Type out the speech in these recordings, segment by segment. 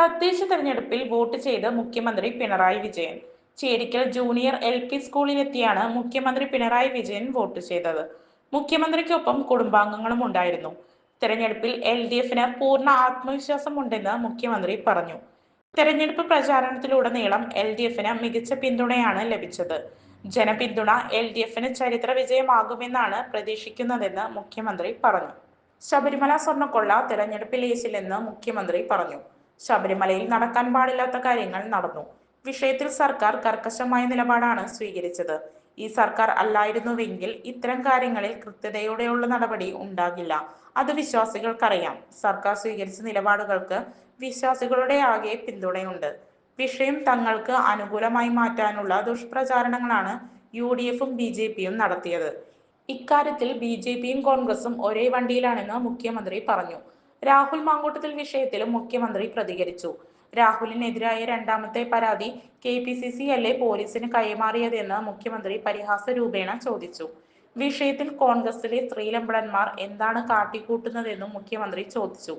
തദ്ദേശ തെരഞ്ഞെടുപ്പിൽ വോട്ട് ചെയ്ത് മുഖ്യമന്ത്രി Pinarayi Vijayan. Cherikkal junior L P സ്കൂളിലെത്തിയാണ് മുഖ്യമന്ത്രി പിണറായി വിജയൻ വോട്ട് ചെയ്തത്. മുഖ്യമന്ത്രിക്കൊപ്പം കുടുംബാംഗങ്ങളും ഉണ്ടായിരുന്നു. തെരഞ്ഞെടുപ്പിൽ എൽ ഡി എഫിന് പൂർണ ആത്മവിശ്വാസമുണ്ടെന്ന് മുഖ്യമന്ത്രി പറഞ്ഞു. തെരഞ്ഞെടുപ്പ് പ്രചാരണത്തിലുടനീളം എൽ ഡി എഫിന് മികച്ച പിന്തുണയാണ് ലഭിച്ചത്. ജനപിന്തുണ എൽ ഡി എഫിന് ചരിത്ര വിജയമാകുമെന്നാണ് പ്രതീക്ഷിക്കുന്നതെന്ന് മുഖ്യമന്ത്രി പറഞ്ഞു. ശബരിമല സ്വർണക്കൊള്ള തെരഞ്ഞെടുപ്പിൽ ഏശില്ലെന്ന് മുഖ്യമന്ത്രി പറഞ്ഞു. ശബരിമലയിൽ നടക്കാൻ പാടില്ലാത്ത കാര്യങ്ങൾ നടന്നു. വിഷയത്തിൽ സർക്കാർ കർക്കശമായ നിലപാടാണ് സ്വീകരിച്ചത്. ഈ സർക്കാർ അല്ലായിരുന്നുവെങ്കിൽ ഇത്തരം കാര്യങ്ങളിൽ കൃത്യതയോടെയുള്ള നടപടി ഉണ്ടാകില്ല. അത് വിശ്വാസികൾക്കറിയാം. സർക്കാർ സ്വീകരിച്ച നിലപാടുകൾക്ക് വിശ്വാസികളുടെ ആകെ പിന്തുണയുണ്ട്. വിഷയം തങ്ങൾക്ക് അനുകൂലമായി മാറ്റാനുള്ള ദുഷ്പ്രചാരണങ്ങളാണ് യു ഡി എഫും ബി ജെ പിയും നടത്തിയത്. ഇക്കാര്യത്തിൽ ബി ജെ പിയും കോൺഗ്രസും ഒരേ വണ്ടിയിലാണെന്ന് മുഖ്യമന്ത്രി പറഞ്ഞു. രാഹുൽ മാങ്കൂട്ടത്തിൽ വിഷയത്തിലും മുഖ്യമന്ത്രി പ്രതികരിച്ചു. രാഹുലിനെതിരായ രണ്ടാമത്തെ പരാതി കെ പി സി സി അല്ലേ പോലീസിന് കൈമാറിയതെന്ന് മുഖ്യമന്ത്രി പരിഹാസ രൂപേണ ചോദിച്ചു. വിഷയത്തിൽ കോൺഗ്രസിലെ സ്ത്രീലമ്പടന്മാർ എന്താണ് കാട്ടിക്കൂട്ടുന്നതെന്നും മുഖ്യമന്ത്രി ചോദിച്ചു.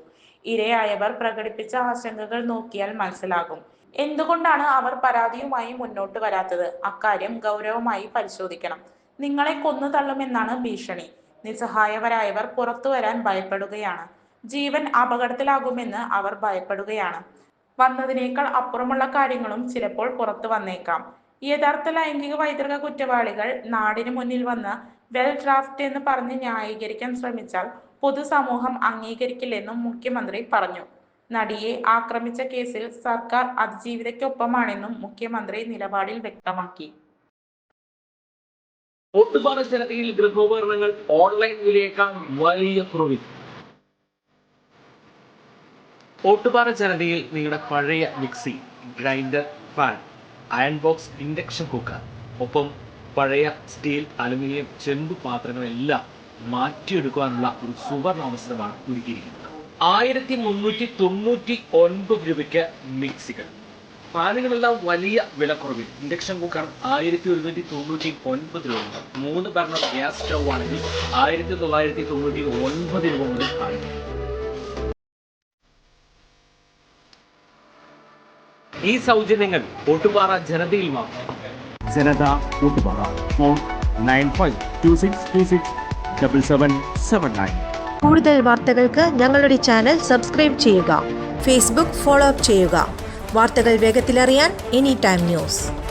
ഇരയായവർ പ്രകടിപ്പിച്ച ആശങ്കകൾ നോക്കിയാൽ മനസ്സിലാകും. എന്തുകൊണ്ടാണ് അവർ പരാതിയുമായി മുന്നോട്ട് വരാത്തത്? അക്കാര്യം ഗൗരവമായി പരിശോധിക്കണം. നിങ്ങളെ കൊന്നു തള്ളുമെന്നാണ് ഭീഷണി. നിസ്സഹായവരായവർ പുറത്തു വരാൻ ഭയപ്പെടുകയാണ്. ജീവൻ അപകടത്തിലാകുമെന്ന് അവർ ഭയപ്പെടുകയാണ്. വന്നതിനേക്കാൾ അപ്പുറമുള്ള കാര്യങ്ങളും ചിലപ്പോൾ പുറത്തു വന്നേക്കാം. യഥാർത്ഥ ലൈംഗിക വൈതൃക കുറ്റവാളികൾ നാടിന് മുന്നിൽ വന്ന് വെൽ ഡ്രാഫ്റ്റ് എന്ന് പറഞ്ഞ് ന്യായീകരിക്കാൻ ശ്രമിച്ചാൽ പൊതുസമൂഹം അംഗീകരിക്കില്ലെന്നും മുഖ്യമന്ത്രി പറഞ്ഞു. നടിയെ ആക്രമിച്ച കേസിൽ സർക്കാർ അതിജീവിതയ്ക്കൊപ്പമാണെന്നും മുഖ്യമന്ത്രി നിലപാടിൽ വ്യക്തമാക്കി. ഒട്ടുപാട് ജനതയിൽ ഗൃഹോപകരണങ്ങൾ ഓൺലൈൻ വിലയേക്കാൾ വലിയ കുറവിൽ. ഓട്ടുപാറ ജനതയിൽ നിങ്ങളുടെ പഴയ mixie grinder fan iron box induction cooker ഒപ്പം പഴയ സ്റ്റീൽ അലുമിനിയം ചെമ്പ് പാത്രങ്ങളെല്ലാം മാറ്റിയെടുക്കാനുള്ള ഒരു സുവർണ അവസരമാണ് ഒരുക്കിയിരിക്കുന്നത്. ആയിരത്തി മുന്നൂറ്റി തൊണ്ണൂറ്റി ഒൻപത് രൂപയ്ക്ക് മിക്സികൾ. ഫാനുകളെല്ലാം വലിയ വിലക്കുറവിൽ. ഇൻഡക്ഷൻ കുക്കർ ആയിരത്തി ഒരുന്നൂറ്റി തൊണ്ണൂറ്റി ഒൻപത് രൂപ മൂന്ന് ബർണർ ഗ്യാസ് സ്റ്റൗ ആണെങ്കിൽ ആയിരത്തി തൊള്ളായിരത്തി തൊണ്ണൂറ്റി ഒൻപത് രൂപ മുതൽ ആണ് ഈ സൗജന്യങ്ങൾ ഒട്ടുപാറ ജനതയിൽ മാത്രം. Janatha Ottupara phone nine five two six two six double seven seven nine. കൂടുതൽ വാർത്തകൾക്ക് ഞങ്ങളുടെ ചാനൽ സബ്സ്ക്രൈബ് ചെയ്യുക. ഫേസ്ബുക്ക് ഫോളോ അപ്പ് ചെയ്യുക. വാർത്തകൾ വേഗത്തിലറിയാൻ എനി ടൈം ന്യൂസ്.